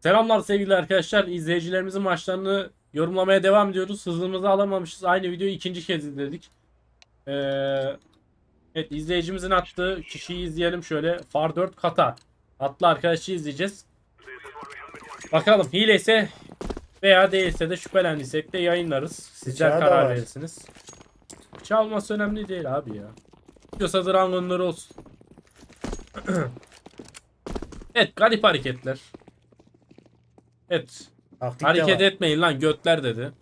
Selamlar sevgili arkadaşlar. İzleyicilerimizin maçlarını yorumlamaya devam ediyoruz. Hızımızı alamamışız. Aynı videoyu ikinci kez izledik. Ee, evet izleyicimizin attığı kişiyi izleyelim şöyle. Far 4 kata. Atlı arkadaşı izleyeceğiz. Bakalım hile ise veya değilse de şüphelendiysek de yayınlarız. Sizler Bıçağı da karar var. verirsiniz. Bıçağı olması önemli değil abi ya. Diyorsa Dragon'ları olsun. evet garip hareketler. Evet. Taktik Hareket var. etmeyin lan götler dedi.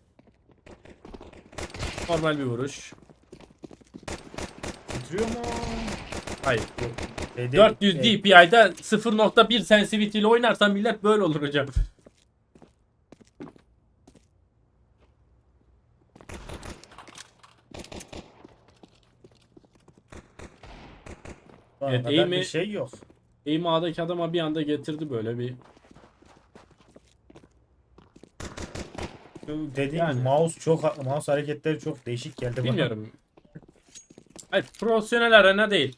Normal bir vuruş. Bitiriyor mu? Hayır. Değil, 400 şey, DPI'da 0.1 sensitivity ile oynarsan millet böyle olur hocam. Evet, eğimi- bir şey yok. Aim A'daki adama bir anda getirdi böyle bir. Şu Dediğim Yani. mouse çok mouse hareketleri çok değişik geldi bana. Bilmiyorum. Hayır profesyonel arena değil.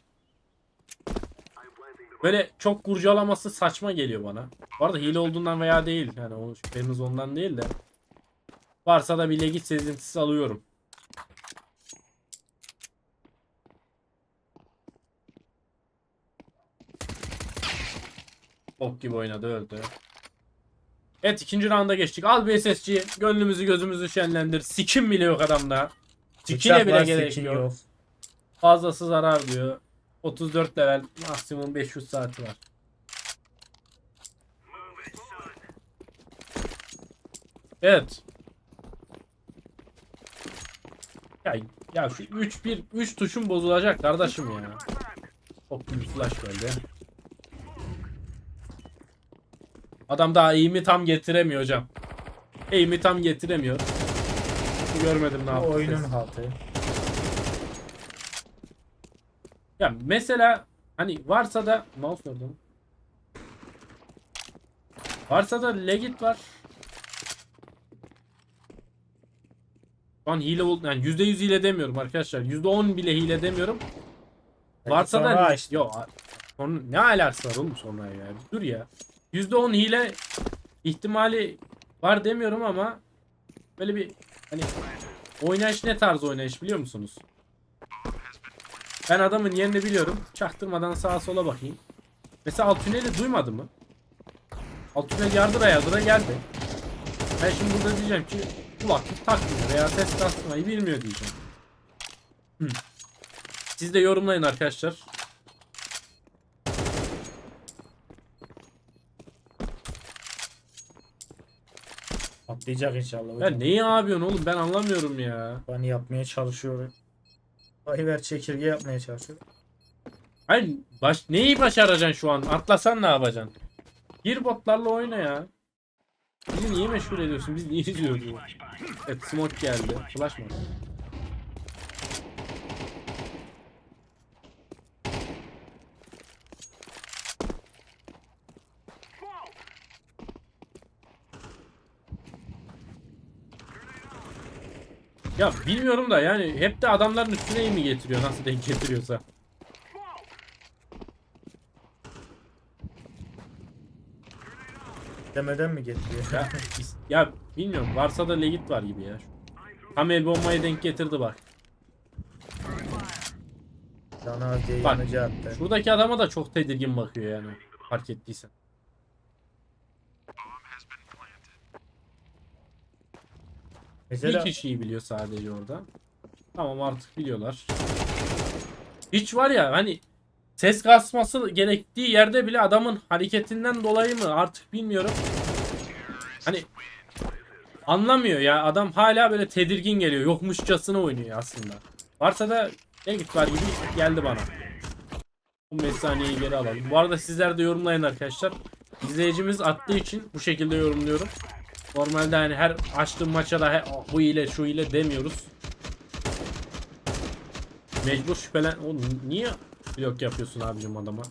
Böyle çok kurcalaması saçma geliyor bana. Bu arada hile olduğundan veya değil. Yani o şüphemiz ondan değil de. Varsa da bir legit sezintisi alıyorum. Bok gibi oynadı öldü. Evet ikinci rounda geçtik. Al bir SSG. Gönlümüzü gözümüzü şenlendir. Sikim bile yok adamda. Sikine bile gerek yok. Fazlası zarar diyor. 34 level maksimum 500 saati var. Evet. Ya ya şu 3 1 3 tuşum bozulacak kardeşim ya. Çok büyük flash geldi. Adam daha eğimi tam getiremiyor hocam. Eğimi tam getiremiyor. Görmedim ne yaptı. oyunun haltı. Ya mesela hani varsa da mouse nerede? Varsa da legit var. Şu an hile oldu. Yani %100 hile demiyorum arkadaşlar. %10 bile hile demiyorum. Belki Varsa sonra da açtı. yok. Onun ne alakası var oğlum sonra ya? Dur ya. %10 hile ihtimali var demiyorum ama böyle bir hani oynayış ne tarz oynayış biliyor musunuz? Ben adamın yerini biliyorum. Çaktırmadan sağa sola bakayım. Mesela alt tüneli duymadı mı? Alt tünel yardıra yardıra geldi. Ben şimdi burada diyeceğim ki kulaklık takmıyor veya ses kasmayı bilmiyor diyeceğim. Hı. Siz de yorumlayın arkadaşlar. Atlayacak inşallah Ya hocam. neyi yapıyorsun oğlum ben anlamıyorum ya. Bani yapmaya çalışıyor. Ayver çekirge yapmaya çalışıyor. Hayır baş, neyi başaracaksın şu an? Atlasan ne yapacaksın? Gir botlarla oyna ya. Bizi niye meşgul ediyorsun? Biz niye izliyoruz? Evet smoke geldi. Flash mı? Ya bilmiyorum da yani hep de adamların üstüne mi getiriyor nasıl denk getiriyorsa. Demeden mi getiriyor? Ya, ya bilmiyorum varsa da legit var gibi ya. Tam el bombayı denk getirdi bak. Sana az diye Bak. yanıcı attı. Şuradaki adama da çok tedirgin bakıyor yani. Fark ettiysen. Mesela Bir kişiyi biliyor sadece orada. Tamam artık biliyorlar. Hiç var ya hani ses kasması gerektiği yerde bile adamın hareketinden dolayı mı artık bilmiyorum. Hani anlamıyor ya adam hala böyle tedirgin geliyor. Yokmuşçasına oynuyor aslında. Varsa da legit var gibi geldi bana. Bu mesaniyeyi geri alalım. Bu arada sizler de yorumlayın arkadaşlar. İzleyicimiz attığı için bu şekilde yorumluyorum. Normalde hani her açtığım maça da he- bu ile şu ile demiyoruz. Mecbur şüphelen... Oğlum niye blok yapıyorsun abicim adama?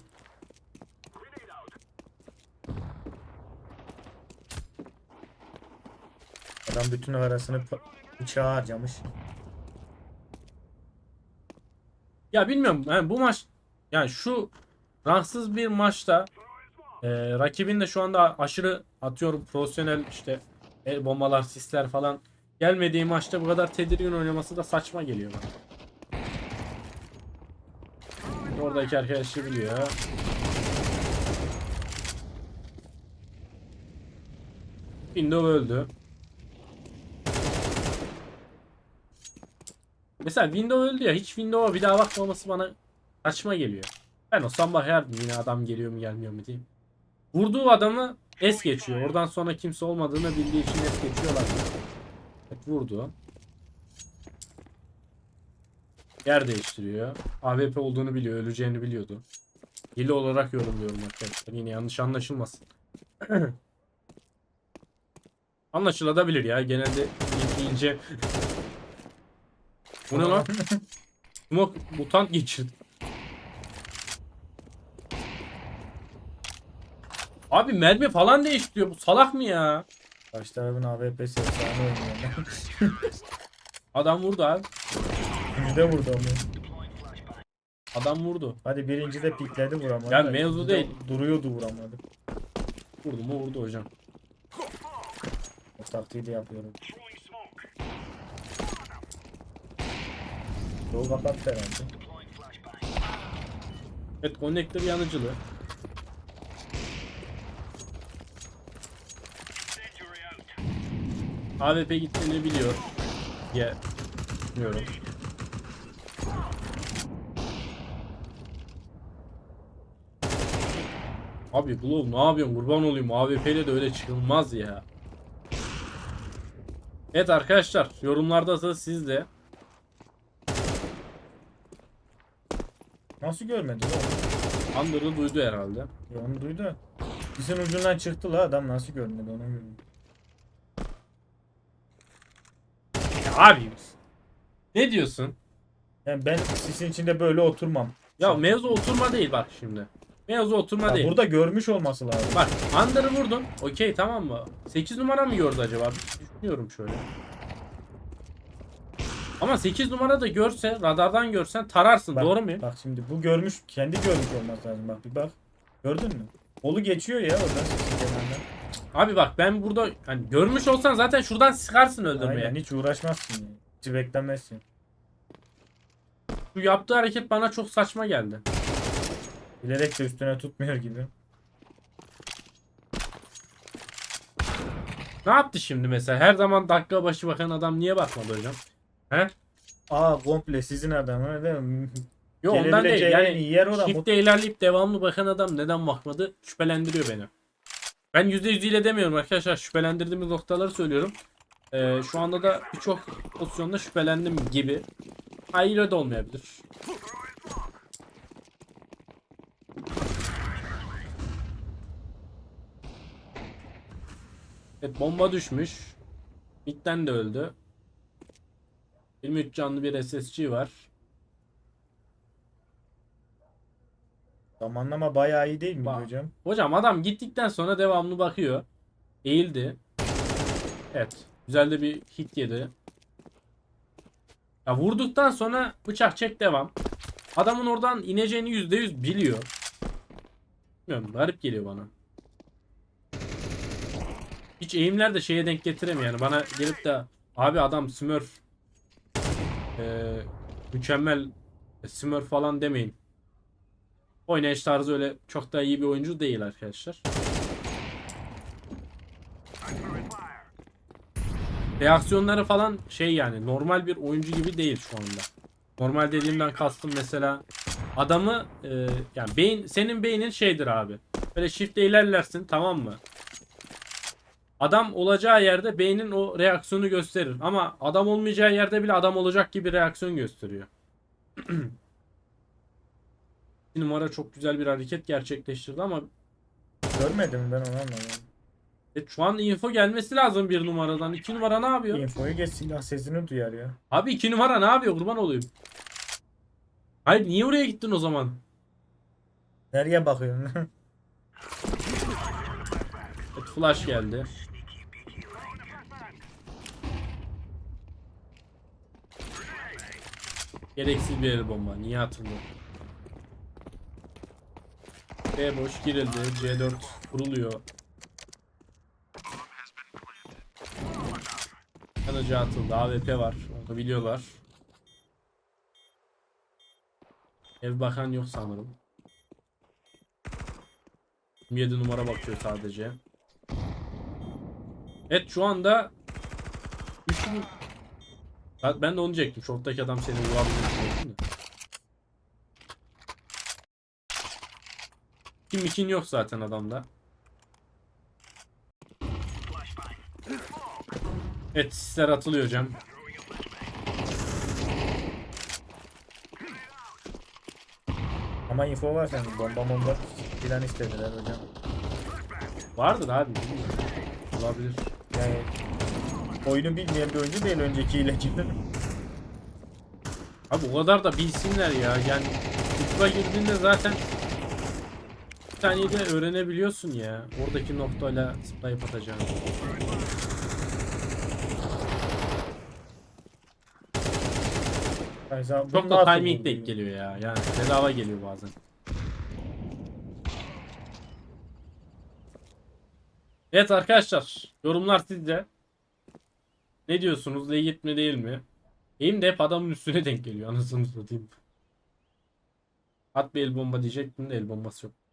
adam bütün arasını bıçağa harcamış. Ya bilmiyorum yani bu maç yani şu rahatsız bir maçta Ee, rakibin de şu anda aşırı atıyorum profesyonel işte el bombalar, sisler falan gelmediği maçta bu kadar tedirgin oynaması da saçma geliyor bana. Oradaki arkadaşı biliyor. Window öldü. Mesela Window öldü ya hiç Windows'a bir daha bakmaması bana saçma geliyor. Ben olsam bakardım yine adam geliyor mu gelmiyor mu diye. Vurduğu adamı es geçiyor. Oradan sonra kimse olmadığını bildiği için es geçiyorlar. Evet, vurdu. Yer değiştiriyor. AWP olduğunu biliyor. Öleceğini biliyordu. Hile olarak yorumluyorum arkadaşlar. Yine yanlış anlaşılmasın. Anlaşılabilir ya. Genelde deyince. Bu ne lan? Smoke mutant geçirdi. Abi mermi falan değiştiriyor. Bu salak mı ya? Karşı tarafın AWP'si efsane oynuyor. Adam vurdu abi. Yüzde vurdu onu. Adam vurdu. Hadi birinci de pikledi vuramadı. Ya da mevzu ikinci de değil. Duruyordu vuramadı. Vurdu mu vurdu hocam. O taktiği de yapıyorum. Yol kapattı herhalde. Evet konnektör yanıcılı. AWP gittiğini biliyor. Ya bilmiyorum. Abi Glove ne yapıyorsun kurban olayım AWP ile de öyle çıkılmaz ya. Evet arkadaşlar yorumlarda da siz de Nasıl görmedi lan? Under'ı duydu herhalde. Ya onu duydu. Bizim ucundan çıktı la adam nasıl görmedi onu görmedi. Abi ne diyorsun? Yani ben sisin içinde böyle oturmam. Ya mevzu oturma değil bak şimdi. Mevzu oturma Ya değil. burada görmüş olması lazım. Bak Under'ı vurdun. Okey tamam mı? 8 numara mı gördü acaba? Bir Düşünüyorum şöyle. Ama 8 numara da görse radardan görsen tararsın Bak, doğru mu? Bak şimdi bu görmüş, kendi görmüş olması lazım. Bak bir bak. Gördün mü? Kolu geçiyor ya oradan sesin kenarından. Abi bak ben burada hani görmüş olsan zaten şuradan sıkarsın öldürmeye. Aynen hiç uğraşmazsın yani. Hiç beklemezsin. Şu yaptığı hareket bana çok saçma geldi. Bilerek de üstüne tutmuyor gibi. Ne yaptı şimdi mesela? Her zaman dakika başı bakan adam niye bakmadı hocam? He? Aa komple sizin adamı değil mi? Yok ondan değil. Gelebileceği en Yani iyi yer o da. Shift'te ilerleyip devamlı bakan adam neden bakmadı? Şüphelendiriyor beni. Ben %100 ile demiyorum arkadaşlar. Şüphelendirdiğimiz noktaları söylüyorum. Ee, şu anda da birçok pozisyonda şüphelendim gibi. Hayır de olmayabilir. Evet bomba düşmüş. Mid'den de öldü. 23 canlı bir SSG var. Zamanlama bayağı iyi değil mi Bak. hocam? Hocam adam gittikten sonra devamlı bakıyor. Eğildi. Evet. Güzel de bir hit yedi. Ya vurduktan sonra bıçak çek devam. Adamın oradan ineceğini %100 biliyor. Bilmiyorum garip geliyor bana. Hiç eğimler de şeye denk getiremiyor yani. Bana gelip de abi adam smurf ee, mükemmel smurf falan demeyin. Oynayış tarzı öyle çok da iyi bir oyuncu değil arkadaşlar. Reaksiyonları falan şey yani normal bir oyuncu gibi değil şu anda. Normal dediğimden kastım mesela adamı e, yani beyin senin beynin şeydir abi. Böyle shift'te ilerlersin tamam mı? Adam olacağı yerde beynin o reaksiyonu gösterir ama adam olmayacağı yerde bile adam olacak gibi reaksiyon gösteriyor. Bir numara çok güzel bir hareket gerçekleştirdi ama Görmedim ben onu anlamadım. e, şu an info gelmesi lazım bir numaradan. İki numara ne yapıyor? Infoyu geç silah sesini duyar ya. Abi iki numara ne yapıyor kurban olayım. Hayır niye oraya gittin o zaman? Nereye bakıyorsun? Evet, flash geldi. Gereksiz bir el bomba. Niye hatırlıyorum? B boş girildi. C4 kuruluyor. Yanıcı atıldı. AWP var. Onu biliyorlar. Ev bakan yok sanırım. 27 numara bakıyor sadece. Evet şu anda Üçlü... Ben- Ben de onu diyecektim. Şorttaki adam seni vurabilir diyecektim de. Kim ikin yok zaten adamda. Evet sisler atılıyor Cem. Ama info var senin. Bomba bomba filan istediler hocam. Vardır abi. bilmiyorum. Olabilir. Yani oyunu bilmeyen bir oyuncu değil önceki hileciler. Abi o kadar da bilsinler ya. Yani tıkla girdiğinde zaten saniyede öğrenebiliyorsun ya. Oradaki noktayla zıplayıp atacağını. Yani Çok da timing denk geliyor ya. Yani bedava geliyor bazen. Evet arkadaşlar. Yorumlar sizde. Ne diyorsunuz? Legit mi değil mi? Eğim de hep adamın üstüne denk geliyor. Anasını satayım. At bir el bomba diyecektim de el bombası yok.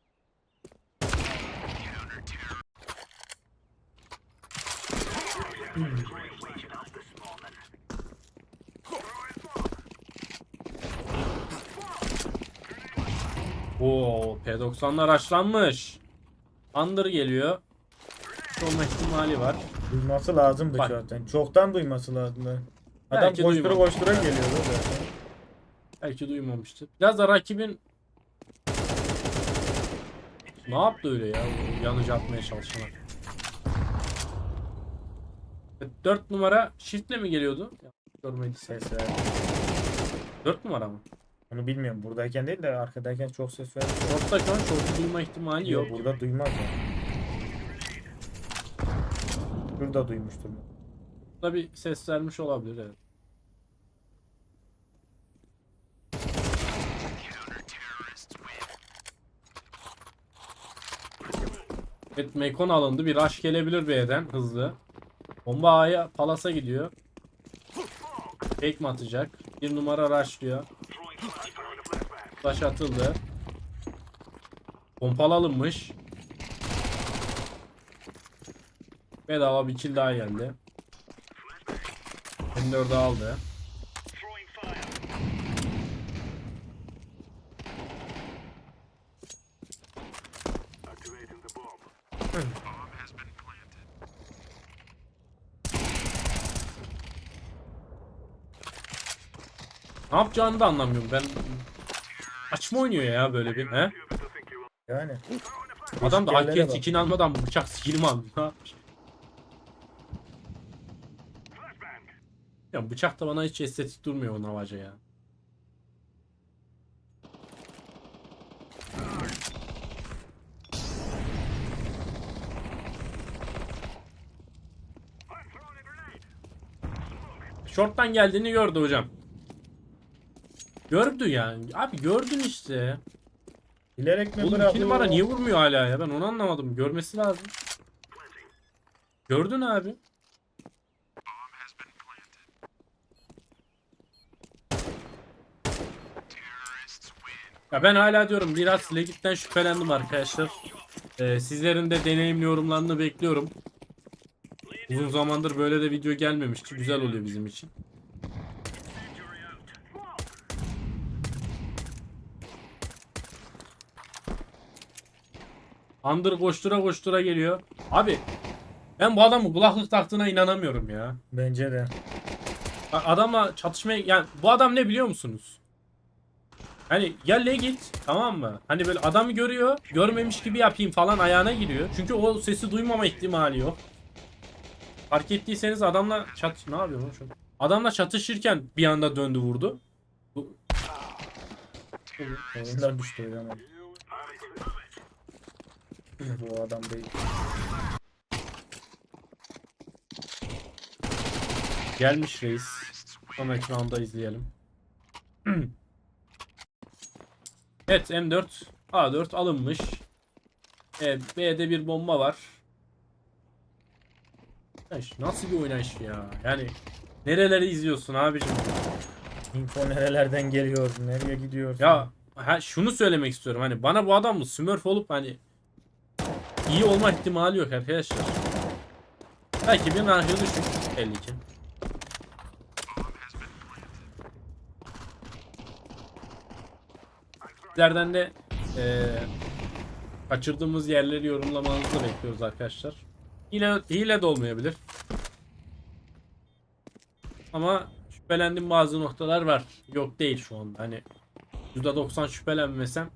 Oo P90'lar açlanmış. Under geliyor. Olma ihtimali var. Duyması lazımdı Bak. zaten. Çoktan duyması lazımdı. Adam Belki koştura duymamış. koştura geliyordu zaten. Belki duymamıştır. Biraz da rakibin ne yaptı öyle ya? Yanıcı atmaya çalışanlar. 4 numara shiftle mi geliyordu? Görmedi ses. Verdi. 4 numara mı? Onu bilmiyorum. Buradayken değil de arkadayken çok ses verdi. Short'ta şu an short'u duyma ihtimali yok. Yok burada duymaz ya. Şurada duymuştur. Burada bir ses vermiş olabilir evet. Evet Mekon alındı. Bir rush gelebilir B'den hızlı. Bomba A'ya Palas'a gidiyor. Fake mi atacak? Bir numara rushlıyor. Flash atıldı. Pompalı alınmış. Bedava bir kill daha geldi. M4'ü aldı. Yapacağını da anlamıyorum ben. Açma oynuyor ya böyle bir he? Yani. Adam da yerlere AK bak. skin almadan bıçak skin mi aldı? Ne yapmış? Ya bıçak da bana hiç estetik durmuyor o navaca ya. Short'tan geldiğini gördü hocam. Gördü yani. Abi gördün işte. Bilerek mi Oğlum iki numara niye vurmuyor hala ya? Ben onu anlamadım. Görmesi lazım. Gördün abi. Ya ben hala diyorum biraz Legit'ten şüphelendim arkadaşlar. Ee, sizlerin de deneyimli yorumlarını bekliyorum. Uzun zamandır böyle de video gelmemişti. Güzel oluyor bizim için. Under koştura koştura geliyor. Abi ben bu adamın kulaklık taktığına inanamıyorum ya. Bence de. A- Adamla çatışmaya yani bu adam ne biliyor musunuz? Hani ya legit tamam mı? Hani böyle adamı görüyor, görmemiş gibi yapayım falan ayağına giriyor. Çünkü o sesi duymama ihtimali yok. Fark ettiyseniz adamla çat ne yapıyor lan şu? Adamla çatışırken bir anda döndü vurdu. Bu Oyundan düştü zaman. Bu adam değil. gelmiş reis. Sonraki roundda izleyelim. evet M4 A4 alınmış. Evet, B'de bir bomba var. Nasıl bir oynayış ya? Yani nereleri izliyorsun abicim? Info nerelerden geliyor? Nereye gidiyor? Ya ha, şunu söylemek istiyorum. Hani bana bu adam Smurf olup hani iyi olma ihtimali yok arkadaşlar. Belki bir rankı düşük belli ki. Sizlerden de eee, kaçırdığımız yerleri yorumlamanızı bekliyoruz arkadaşlar. Hile, hile de olmayabilir. Ama şüphelendiğim bazı noktalar var. Yok değil şu anda. Hani %90 şüphelenmesem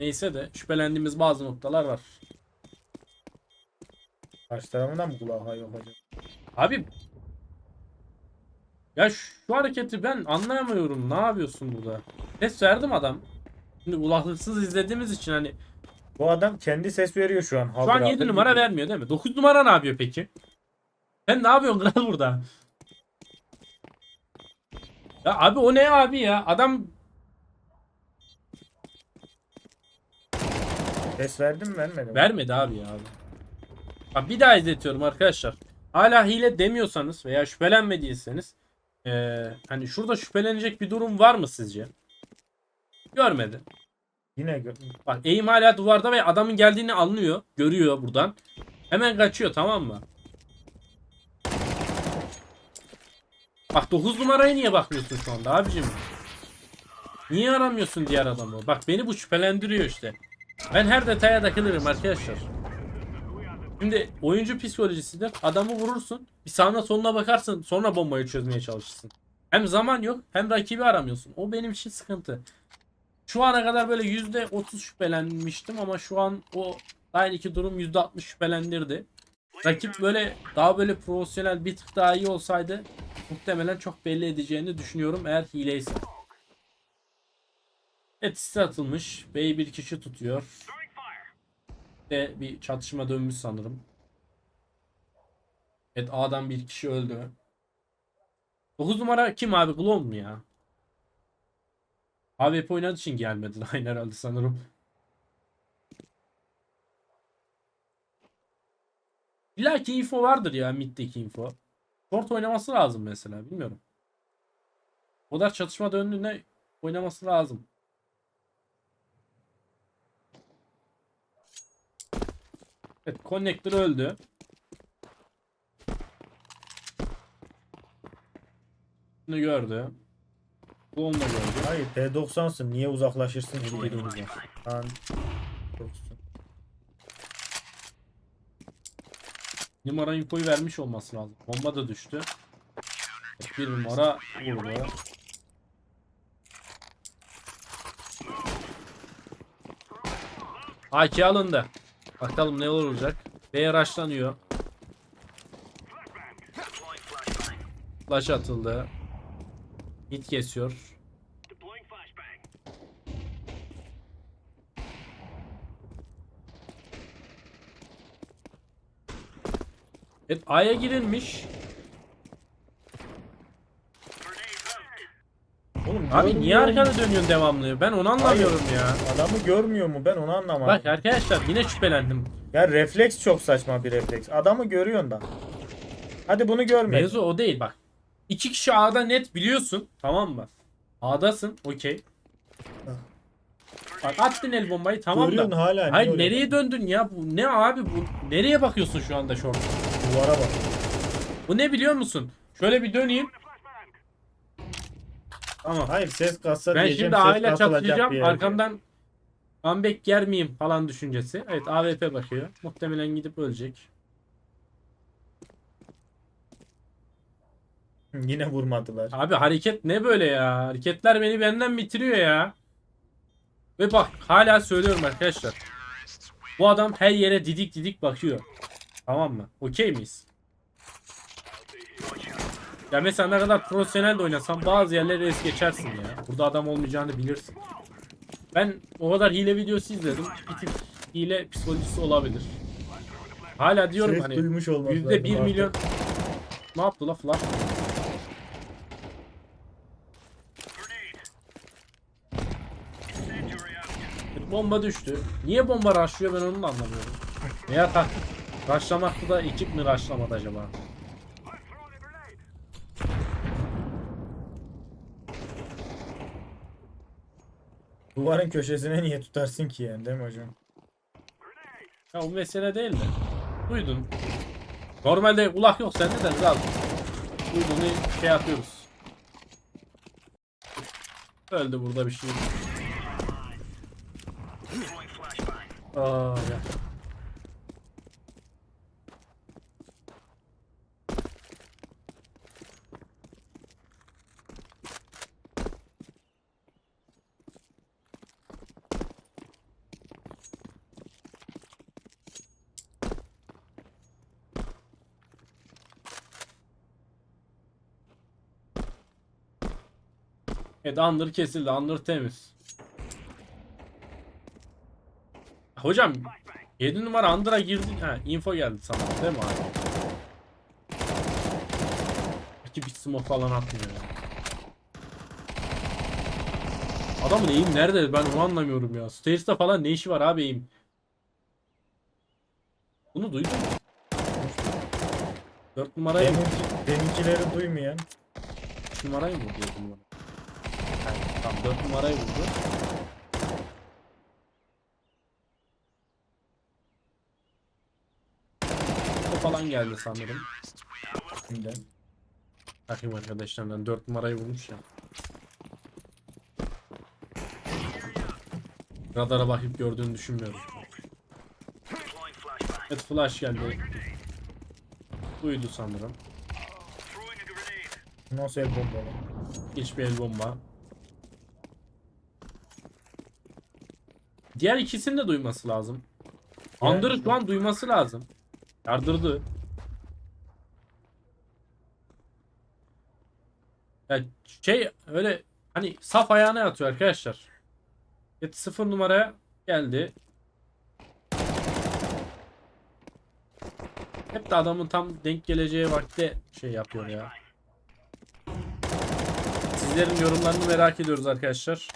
neyse de şüphelendiğimiz bazı noktalar var. Karşı tarafından mı kulağı yok hocam? Abi ya şu hareketi ben anlayamıyorum. Ne yapıyorsun burada? Ses verdim adam. Şimdi kulaklıksız izlediğimiz için hani Bu adam kendi ses veriyor şu an. şu an Haldır 7 haldır numara vermiyor değil mi? 9 numara ne yapıyor peki? Sen ne yapıyorsun kral burada? Ya abi o ne abi ya? Adam Ses verdim mi vermedim. mi? Vermedi abi ya. Bak bir daha izletiyorum arkadaşlar. Hala hile demiyorsanız veya şüphelenmediyseniz eee, hani şurada şüphelenecek bir durum var mı sizce? Görmedi. Yine gö- Bak eğim hala duvarda ve adamın geldiğini anlıyor. Görüyor buradan. Hemen kaçıyor tamam mı? Bak 9 numarayı niye bakmıyorsun şu anda abicim? Niye aramıyorsun diğer adamı? Bak beni bu şüphelendiriyor işte. Ben her detaya takılırım arkadaşlar. Şimdi oyuncu psikolojisidir. Adamı vurursun. Bir sağına soluna bakarsın. Sonra bombayı çözmeye çalışırsın. Hem zaman yok hem rakibi aramıyorsun. O benim için sıkıntı. Şu ana kadar böyle %30 şüphelenmiştim ama şu an o aynı iki durum %60 şüphelendirdi. Rakip böyle daha böyle profesyonel bir tık daha iyi olsaydı muhtemelen çok belli edeceğini düşünüyorum eğer hileyse. Site atılmış. B'yi bir kişi tutuyor. De bir çatışma dönmüş sanırım. Evet A'dan bir kişi öldü. 9 numara kim abi? Glom mu ya? AWP oynadığı için gelmedi aynı herhalde sanırım. İlla ki info vardır ya middeki info. Short oynaması lazım mesela bilmiyorum. O kadar çatışma döndüğünde oynaması lazım. Evet connector öldü. Bunu gördü. Bu onu da gördü. Hayır T90'sın. Niye uzaklaşırsın ki? Lan, yoksun. Numara infoyu vermiş olması lazım. Bomba da düştü. Bir numara vurdu. AK alındı. Bakalım ne olacak. B raşlanıyor. Flash atıldı. Hit kesiyor. Evet A'ya girilmiş. Abi niye arkada dönüyorsun devamlı? Ben onu anlamıyorum ya. Adamı görmüyor mu? Ben onu anlamadım. Bak arkadaşlar yine şüphelendim. Ya refleks çok saçma bir refleks. Adamı görüyorsun da. Hadi bunu görme. Mevzu o değil bak. İki kişi A'da net biliyorsun. Tamam mı? A'dasın. Okey. Bak attın el bombayı tamam Görüyorsun da. hala. niye Hayır öyle nereye döndün ya? Bu ne abi bu? Nereye bakıyorsun şu anda bak- Duvara bak. Bu ne biliyor musun? Şöyle bir döneyim. Tamam. Hayır ses kassa Ben diyeceğim. şimdi ses kasılacak çatlayacağım. bir. Arkamdan comeback yer miyim falan düşüncesi. Evet AWP bakıyor. Muhtemelen gidip ölecek. Yine vurmadılar. Abi hareket ne böyle ya? Hareketler beni benden bitiriyor ya. Ve bak hala söylüyorum arkadaşlar. Bu adam her yere didik didik bakıyor. Tamam mı? Okey miyiz? Ya mesela ne kadar profesyonel de oynasan bazı yerleri es geçersin ya. Burada adam olmayacağını bilirsin. Ben o kadar hile videosu izledim. Bir tık hile psikolojisi olabilir. Hala diyorum Ses hani duymuş yüzde bir milyon ne yaptı la flash? bomba düştü. Niye bomba rushlıyor ben onu da anlamıyorum. Veya taktik rushlamakta da ekip mi rushlamadı acaba? Duvarın köşesine niye tutarsın ki yani değil mi hocam? Ya o mesele değil de. Duydun. Normalde kulak yok sende de kral. Duyduğunu şey yapıyoruz. Öldü burada bir şey. Aa ya. Evet under kesildi. Under temiz. Hocam 7 numara under'a girdi. Ha info geldi sana değil mi abi? Peki bir smoke falan atmıyor. Adamın eğim nerede ben onu anlamıyorum ya. Stairs'ta falan ne işi var abi eğim? Bunu duydun mu? 4 numarayı? Deminki, deminkileri duymayan. 3 numarayı mı diyordum bana? Tamam 4 numarayı vurdu. O falan geldi sanırım. Kimden? Bakayım arkadaşlarımdan 4 numarayı vurmuş ya. Radara bakıp gördüğünü düşünmüyorum. Evet flash geldi. Duydu sanırım. Nasıl el bombalı? Hiçbir el bomba. Diğer ikisini de duyması lazım. Andır'ı şu an duyması lazım. Yardırdı. Ya şey öyle hani saf ayağına yatıyor arkadaşlar. Evet sıfır numaraya geldi. Hep de adamın tam denk geleceği vakte şey yapıyor ya. Sizlerin yorumlarını merak ediyoruz arkadaşlar.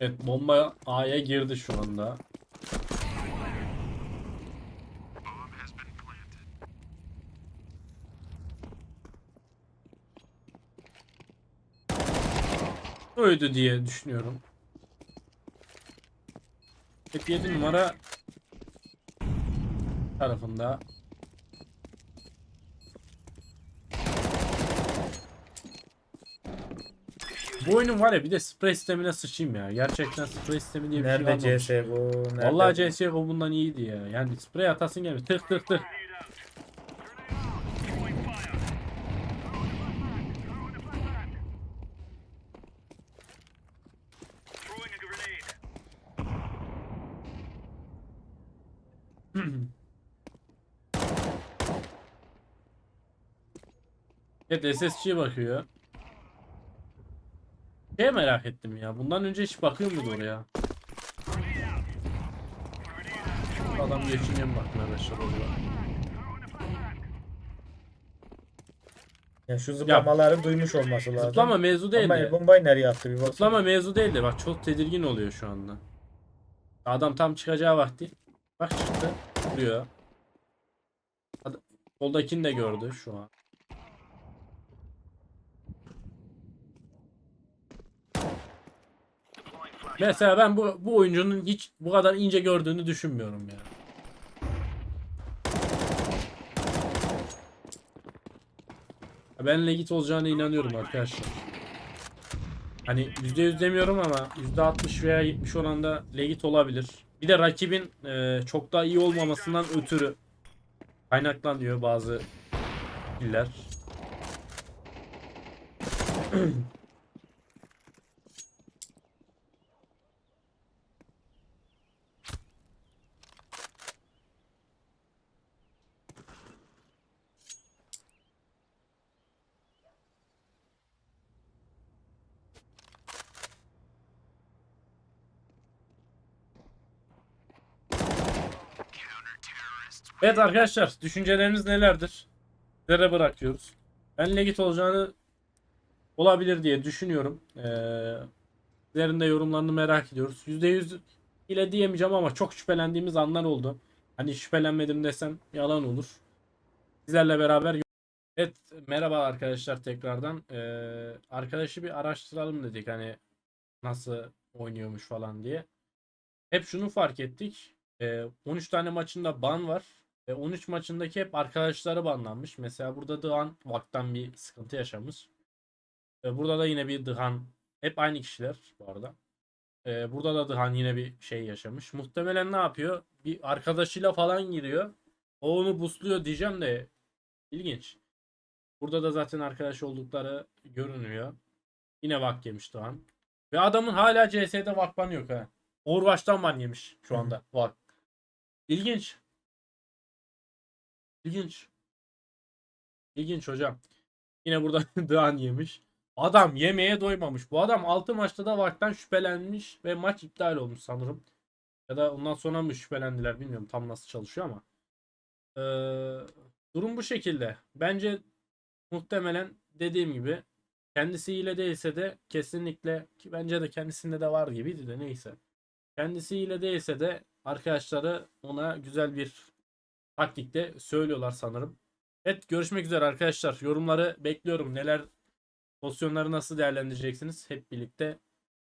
Evet bomba A'ya girdi şu anda. Öydü diye düşünüyorum. Hep 7 numara tarafında. Bu oyunun var ya bir de sprey sistemine sıçayım ya. Gerçekten sprey sistemi diye bir şey Nerede kalmamış. CSGO? Nerede? Vallahi CSGO bundan iyiydi ya. Yani sprey atasın gelmiyor. Tık tık tık. Evet SSC'ye bakıyor. Şey merak ettim ya. Bundan önce hiç bakıyor muydu oraya? Adam geçiniyor mu bakmaya başladı oraya? Ya şu zıplamaları duymuş olması lazım. Zıplama mevzu değil Ama de. el bombayı nereye attı bir bak. Zıplama mevzu değil de. Bak çok tedirgin oluyor şu anda. Adam tam çıkacağı vakti. Bak çıktı. Vuruyor. Ad- Soldakini de gördü şu an. Mesela ben bu bu oyuncunun hiç bu kadar ince gördüğünü düşünmüyorum ya. Ben legit olacağına inanıyorum arkadaşlar. Hani %100 demiyorum ama %60 veya 70 oranda legit olabilir. Bir de rakibin e, çok daha iyi olmamasından ötürü kaynaklanıyor bazı Evet arkadaşlar düşünceleriniz nelerdir? Sizlere bırakıyoruz. Ben Legit olacağını olabilir diye düşünüyorum. Ee, sizlerin yorumlarını merak ediyoruz. %100 ile diyemeyeceğim ama çok şüphelendiğimiz anlar oldu. Hani şüphelenmedim desem yalan olur. Sizlerle beraber Evet merhaba arkadaşlar tekrardan. Ee, arkadaşı bir araştıralım dedik hani nasıl oynuyormuş falan diye. Hep şunu fark ettik. Ee, 13 tane maçında ban var. Ve 13 maçındaki hep arkadaşları banlanmış. Mesela burada Dıhan Vak'tan bir sıkıntı yaşamış. Ee, burada da yine bir Dıhan. Hep aynı kişiler bu arada. Ee, burada da Dıhan yine bir şey yaşamış. Muhtemelen ne yapıyor? Bir arkadaşıyla falan giriyor. O onu busluyor diyeceğim de ilginç. Burada da zaten arkadaş oldukları görünüyor. Yine vak yemiş Doğan. Ve adamın hala CS'de vak banı yok ha. Overwatch'tan ban yemiş şu anda vak. İlginç. İlginç. İlginç hocam. Yine burada Doğan yemiş. Adam yemeğe doymamış. Bu adam 6 maçta da vaktan şüphelenmiş ve maç iptal olmuş sanırım. Ya da ondan sonra mı şüphelendiler bilmiyorum tam nasıl çalışıyor ama. Ee, durum bu şekilde. Bence muhtemelen dediğim gibi kendisi ile değilse de kesinlikle ki bence de kendisinde de var gibiydi de neyse. Kendisi ile değilse de arkadaşları ona güzel bir taktikte söylüyorlar sanırım. Evet görüşmek üzere arkadaşlar. Yorumları bekliyorum. Neler pozisyonları nasıl değerlendireceksiniz? Hep birlikte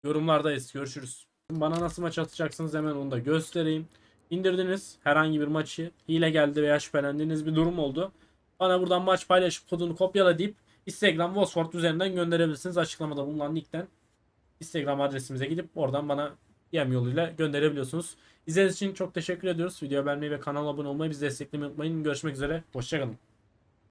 yorumlardayız. Görüşürüz. Bana nasıl maç atacaksınız hemen onu da göstereyim. İndirdiniz herhangi bir maçı. Hile geldi veya şüphelendiğiniz bir durum oldu. Bana buradan maç paylaşıp kodunu kopyala deyip Instagram Vosford üzerinden gönderebilirsiniz. Açıklamada bulunan linkten Instagram adresimize gidip oradan bana DM yoluyla gönderebiliyorsunuz. İzlediğiniz için çok teşekkür ediyoruz. Videoya beğenmeyi ve kanala abone olmayı bizi desteklemeyi unutmayın. Görüşmek üzere. Hoşçakalın.